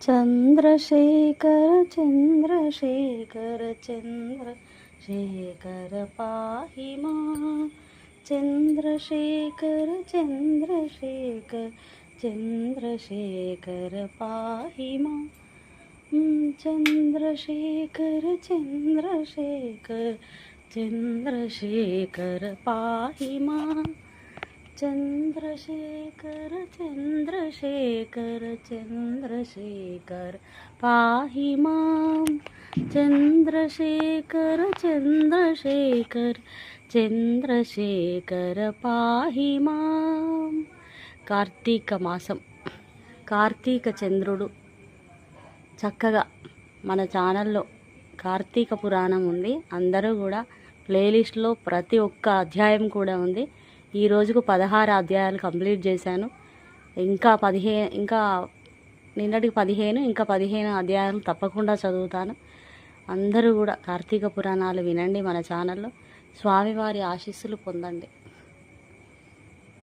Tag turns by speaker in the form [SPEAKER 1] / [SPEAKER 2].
[SPEAKER 1] చంద్రశేఖర చంద్రశేఖర చంద్రశేఖర పాహి మా చంద్రశేఖర చంద్రశేఖర చంద్రశేఖర పాహి మా చంద్రశేఖర చంద్రశేఖర చంద్రశేఖర పాహి మా చంద్రశేఖర చంద్రశేఖర చంద్రశేఖర పాహి మాం. చంద్రశేఖర చంద్రశేఖర చంద్రశేఖర పాహి మాం. కార్తీక మాసం. కార్తీక చంద్రుడు. చక్కగా మన ఛానల్లో కార్తీక పురాణం ఉంది. అందరూ కూడా ప్లేలిస్ట్లో ప్రతి ఒక్క అధ్యాయం కూడా ఉంది. ఈ రోజుకు పదహారు అధ్యాయాలు కంప్లీట్ చేశాను. ఇంకా పదిహే ఇంకా నిన్నటికి పదిహేను ఇంకా పదిహేను అధ్యాయాలు తప్పకుండా చదువుతాను. అందరూ కూడా కార్తీక పురాణాలు వినండి మన ఛానల్లో. స్వామివారి ఆశీస్సులు పొందండి.